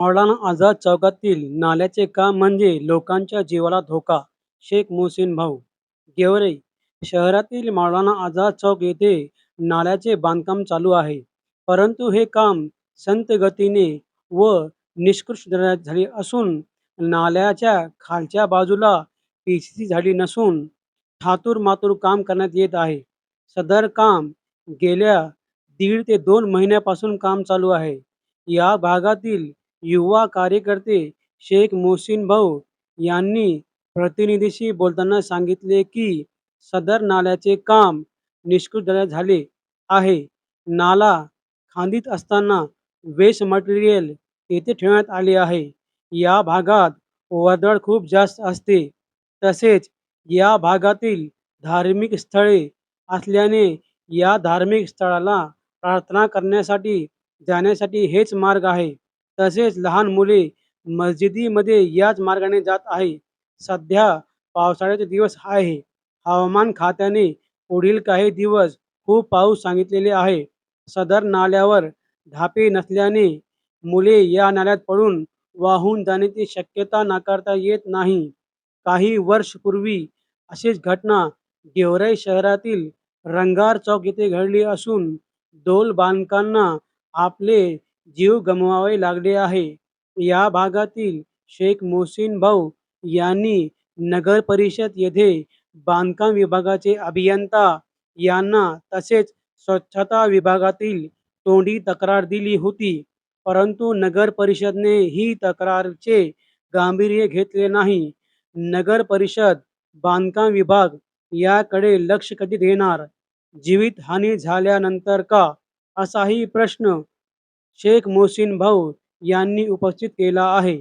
मौलाना आझाद चौकातील नाल्याचे काम म्हणजे लोकांच्या जीवाला धोका. शेख मोहसिन भाऊ गेवरे शहरातील मौलाना आझाद चौक येथे नाल्याचे बांधकाम चालू आहे. परंतु हे काम संत गतीने व निष्कृष्ट झाले असून नाल्याच्या खालच्या बाजूला पी सी सी झाली नसून थातूर मातूर काम करण्यात येत आहे. सदर काम गेल्या दीड ते दोन महिन्यापासून काम चालू आहे. या भागातील युवा कार्यकर्ते शेख मोहसिन भाऊ यांनी प्रतिनिधीशी बोलताना सांगितले की सदर नाल्याचे काम निष्कृत झाले आहे. नाला खांदीत असताना वेस्ट मटेरियल येथे ठेवण्यात आले आहे. या भागात वर्दळ खूप जास्त असते. तसेच या भागातील धार्मिक स्थळे असल्याने या धार्मिक स्थळाला प्रार्थना करण्यासाठी जाण्यासाठी हेच मार्ग आहे. तसेच लहान मुले मस्जिदीमध्ये याच मार्गाने जात आहे सध्या पावसाळ्याचे दिवस आहे. हवामान खात्याने पुढील काही दिवस खूप पाऊस सांगितलेले आहे. सदर नाल्यावर धापे नसल्याने मुले या नाल्यात पडून वाहून जाण्याची शक्यता नाकारता येत नाही. काही वर्षपूर्वी अशीच घटना गेवराई शहरातील रंगार चौक येथे घडली असून दोल बांधकांना आपले जीव गमवावे लागले आहे. या भागातील शेख मोहसिन भाऊ यांनी नगर परिषद येथे बांधकाम विभागाचे अभियंता यांना तसेच स्वच्छता विभागातील तोंडी तक्रार दिली होती. परंतु नगर परिषदने ही तक्रारचे गांभीर्य घेतले नाही. नगर परिषद बांधकाम विभाग याकडे लक्ष कधी देणार? जीवितहानी झाल्यानंतर का? असाही प्रश्न शेख मोहसिन भाऊ यांनी उपस्थित केला आहे.